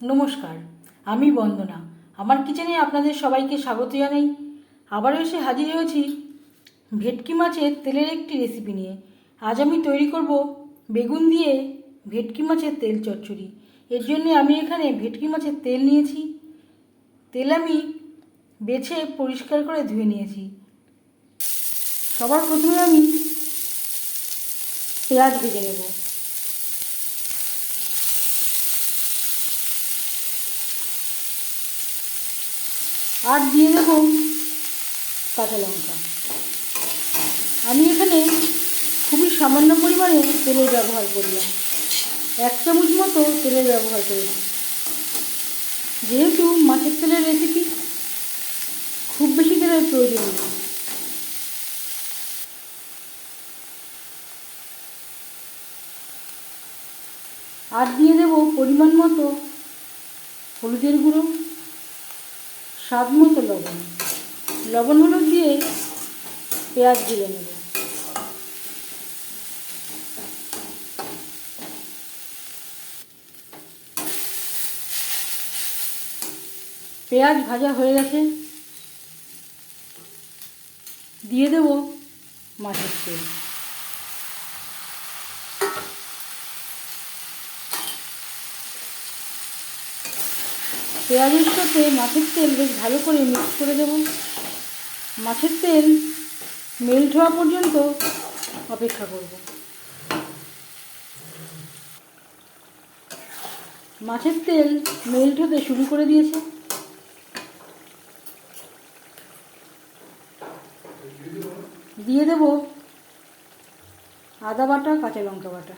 নমস্কার, আমি বন্দনা। আমার কিচেনে আপনাদের সবাইকে স্বাগত জানাই। আবারও এসে হাজির হয়েছি ভেটকি মাছের তেলের একটি রেসিপি নিয়ে। আজ আমি তৈরি করব বেগুন দিয়ে ভেটকি মাছের তেল চচ্চড়ি। এর জন্য আমি এখানে ভেটকি মাছের তেল নিয়েছি। তেল আমি বেছে পরিষ্কার করে ধুয়ে নিয়েছি। সবার প্রথমে আমি পেঁয়াজ ভেজে নেব। আর দিয়ে দেব কাঁচা লঙ্কা। আমি এখানে খুবই সামান্য পরিমাণে তেলের ব্যবহার করলাম। এক চামচ মতো তেলের ব্যবহার করেছি। যেহেতু মাছের তেলের রেসিপি খুব বেশি তেলের প্রয়োজন নেই। আর দিয়ে দেব পরিমাণ মতো হলুদের গুঁড়ো। স্বাদ মতো লবণ। লবণ হলুদ দিয়ে পেঁয়াজ দিয়ে নেব। পেঁয়াজ ভাজা হয়ে গেছে। দিয়ে দেব মাছের তেল। পেঁয়াজের সাথে মাছের তেল বেশ ভালো করে মিক্স করে দেব মাছের তেল মেল্ট হওয়া পর্যন্ত অপেক্ষা করব। মাছের তেল মেল্ট হতে শুরু করে দিয়েছে। দিয়ে দেব আদা বাটা, কাঁচা লঙ্কা বাটা।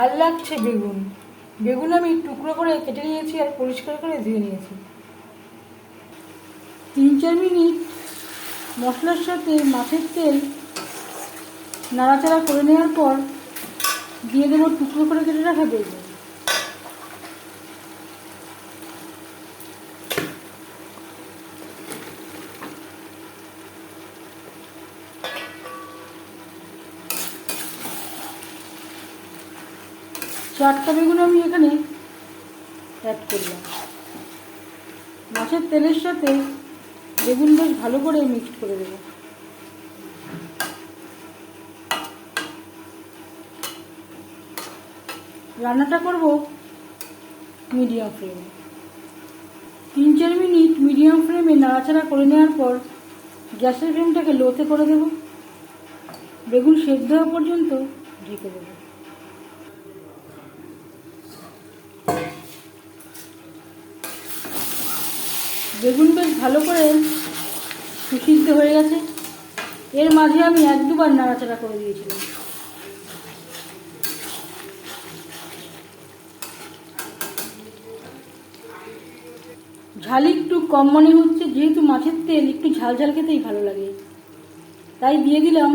আর লাগছে বেগুন। বেগুন আমি টুকরো করে কেটে নিয়েছি আর পরিষ্কার করে ধুয়ে নিয়েছি। তিন চার মিনিট মশলার সাথে মাছের তেল নাড়াচাড়া করে নেওয়ার পর দিয়ে দেবো টুকরো করে কেটে রাখা বেগুন। চারটা বেগুন আমি এখানে অ্যাড করলাম। মাছের তেলের সাথে বেগুন বেশ ভালো করে মিক্সড করে দেবো। রান্নাটা করব মিডিয়াম ফ্লেমে তিন চার মিনিট মিডিয়াম ফ্লেমে নাড়াচাড়া করে নেওয়ার পর গ্যাসের ফ্লেমটাকে লোতে করে দেব। বেগুন সেদ্ধ হওয়া পর্যন্ত ঢেকে দেবো। বেগুন বেশ ভালো করে সুসিদ্ধ হয়ে গেছে। এর মাঝে আমি এক দুবার নাড়াচাড়া করে দিয়েছিলাম। ঝাল একটু কম মনে হচ্ছে, যেহেতু মাছের তেল একটু ঝাল ঝাল খেতেই ভালো লাগে। তাই দিয়ে দিলাম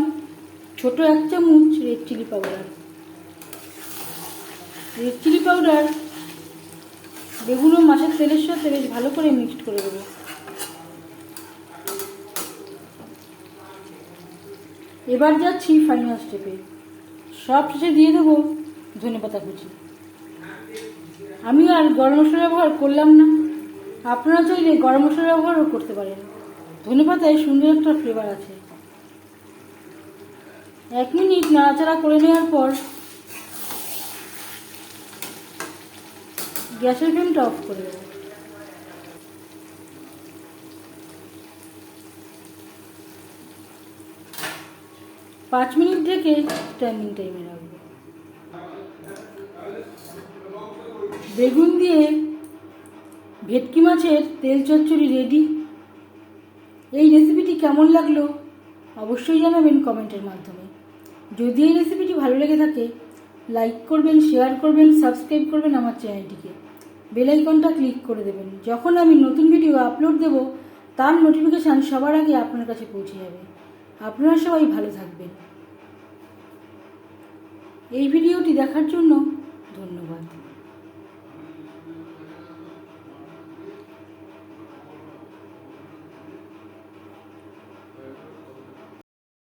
ছোট এক চামচ red chilli powder red chilli powder বেগুন মাছের তেলের সাথে বেশ ভালো করে মিক্সড করে দেবো। এবার যাচ্ছি ফাইনাল স্টেপে সব শেষে দিয়ে দেবো ধনে পাতা কুচি। আমি আর গরম মশলা ব্যবহার করলাম না। আপনারা চাইলে গরম মশলা ব্যবহারও করতে পারেন। ধনে পাতায় সুন্দর একটা ফ্লেভার আছে। এক মিনিট নাড়াচাড়া করে নেওয়ার পর গ্যাসের ফ্লেমটা অফ করে দেবো পাঁচ মিনিট থেকে স্ট্যান্ডিং টাইমে রাখব। বেগুন দিয়ে ভেটকি মাছের তেল চচ্চড়ি রেডি। এই রেসিপিটি কেমন লাগল অবশ্যই জানাবেন কমেন্টের মাধ্যমে। যদি এই রেসিপিটি ভালো লেগে থাকে লাইক করবেন শেয়ার করবেন সাবস্ক্রাইব করবেন আমার চ্যানেলটিকে। বেল আইকনটা ক্লিক করে দেবেন। যখন আমি নতুন ভিডিও আপলোড দেব, তার নোটিফিকেশান সবার আগে আপনার কাছে পৌঁছে যাবে। আপনারা সবাই ভালো থাকবেন। এই ভিডিওটি দেখার জন্য ধন্যবাদ।